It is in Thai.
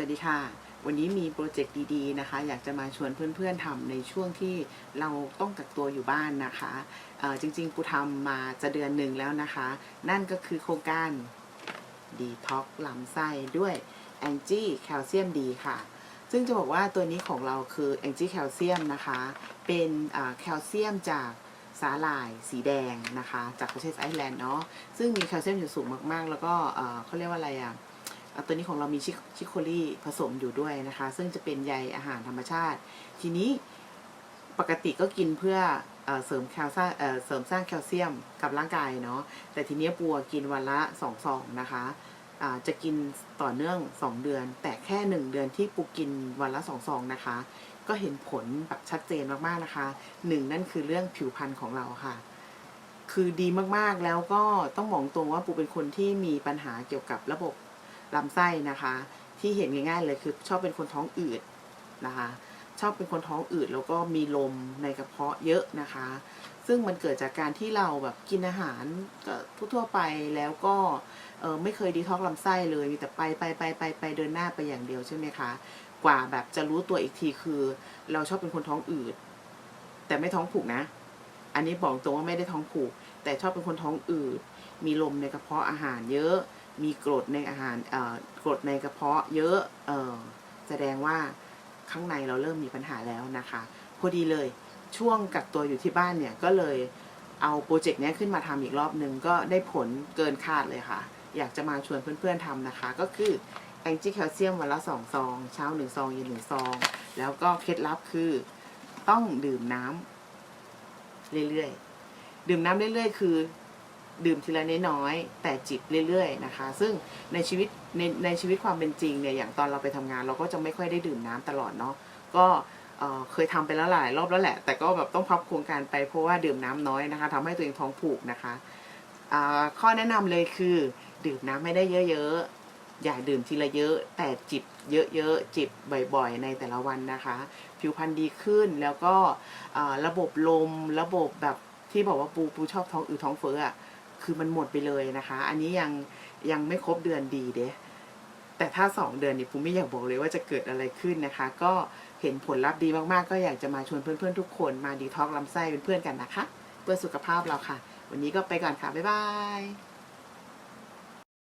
วัสดีค่ะ วันนี้มีโปรเจกต์ดีๆนะคะ อยากจะมาชวนเพื่อนๆทำในช่วงที่เราต้องกักตัวอยู่บ้านนะคะจริงๆปูทำมาจะเดือนหนึ่งแล้วนะคะ นั่นก็คือโครงการดีท็อกลำไส้ด้วยแองจี้แคลเซียมดีค่ะ ซึ่งจะบอกว่าตัวนี้ของเราคือแองจี้แคลเซียมนะคะ เป็นแคลเซียมจากสาหร่ายสีแดงนะคะ จากประเทศไอร์แลนด์เนาะซึ่งมีแคลเซียมอยู่สูงมากๆ แล้วก็เขาเรียกว่าอะไรอะอะ ตัวนี้ของเรามีชิชิโคลี่ผสมอยู่ด้วยนะคะ ซึ่งจะเป็นใยอาหารธรรมชาติ ทีนี้ปกติก็กินเพื่อเอเสริมแคลซ่าเเสริมสร้างแคลเซียมกับร่างกายเนาะแต่ทีนี้ปัวกินวันละสองซองนะคะจะกินต่อเนื่อง 2 เดือน แต่แค่ 1 เดือนที่ปูกินวันละสองซองนะคะ ก็เห็นผลแบบชัดเจนมากๆนะคะหนึ่งนั่นคือเรื่องผิวพรรณของเราค่ะ คือดีมากๆแล้วก็ต้องบอกตรงว่าปูเป็นคนที่มีปัญหาเกี่ยวกับระบบ ลำไส้นะคะ ที่เห็นง่ายๆเลยคือชอบเป็นคนท้องอืดนะคะ ชอบเป็นคนท้องอืดแล้วก็มีลมในกระเพาะเยอะนะคะ ซึ่งมันเกิดจากการที่เราแบบกินอาหารก็ทั่วๆไปแล้วก็เออไม่เคยดีท็อกลำไส้เลยมีแต่ไปไปไปไปไปเดินหน้าไปอย่างเดียวใช่ไหมคะกว่าแบบจะรู้ตัวอีกทีคือ เราชอบเป็นคนท้องอืด แต่ไม่ท้องผูกนะ อันนี้บอกตรงว่าไม่ได้ท้องผูก แต่ชอบเป็นคนท้องอืด มีลมในกระเพาะอาหารเยอะ มีกรดในอาหารกรดในกระเพาะเยอะเออแสดงว่าข้างในเราเริ่มมีปัญหาแล้วนะคะ พอดีเลยช่วงกักตัวอยู่ที่บ้านเนี่ยก็เลยเอาโปรเจกต์นี้ขึ้นมาทำอีกรอบหนึ่งก็ได้ผลเกินคาดเลยค่ะ อยากจะมาชวนเพื่อนๆทำนะคะ ก็คือแองจี้แคลเซียมวันละสองซอง เช้าหนึ่งซองเย็นหนึ่งซอง แล้วก็เคล็ดลับคือต้องดื่มน้ำเรื่อยๆ ดื่มน้ำเรื่อยๆ คือ ดื่มทีละน้อยๆแต่จิบเรื่อยๆนะคะ ซึ่งในชีวิตในในชีวิตความเป็นจริงเนี่ยอย่างตอนเราไปทำงาน เราก็จะไม่ค่อยได้ดื่มน้ำตลอดเนาะก็เอ่อเคยทำไปแล้วหลายรอบแล้วแหละ แต่ก็แบบต้องพับโครงการไปเพราะว่าดื่มน้ำน้อยนะคะทำให้ตัวเองท้องผูกนะคะข้อแนะนำเลยคือดื่มน้ำไม่ได้เยอะๆ อย่าดื่มทีละเยอะ แต่จิบเยอะๆ จิบบ่อยๆ ในแต่ละวันนะคะ ผิวพรรณดีขึ้นแล้วก็ระบบลมระบบแบบที่บอกว่าปูปูชอบท้องอืดท้องเฟ้ออะ คือมันหมดไปเลยนะคะ อันนี้ยังยังไม่ครบเดือนดีเด้แต่ถ้าสองเดือนนี่ผมไม่อยากบอกเลยว่าจะเกิดอะไรขึ้นนะคะ ก็เห็นผลลัพธ์ดีมากๆ ก็อยากจะมาชวนเพื่อนๆทุกคนมาดีท็อกลำไส้เป็นเพื่อนกันนะคะ เพื่อสุขภาพเราค่ะ วันนี้ก็ไปก่อนค่ะ บ๊ายบาย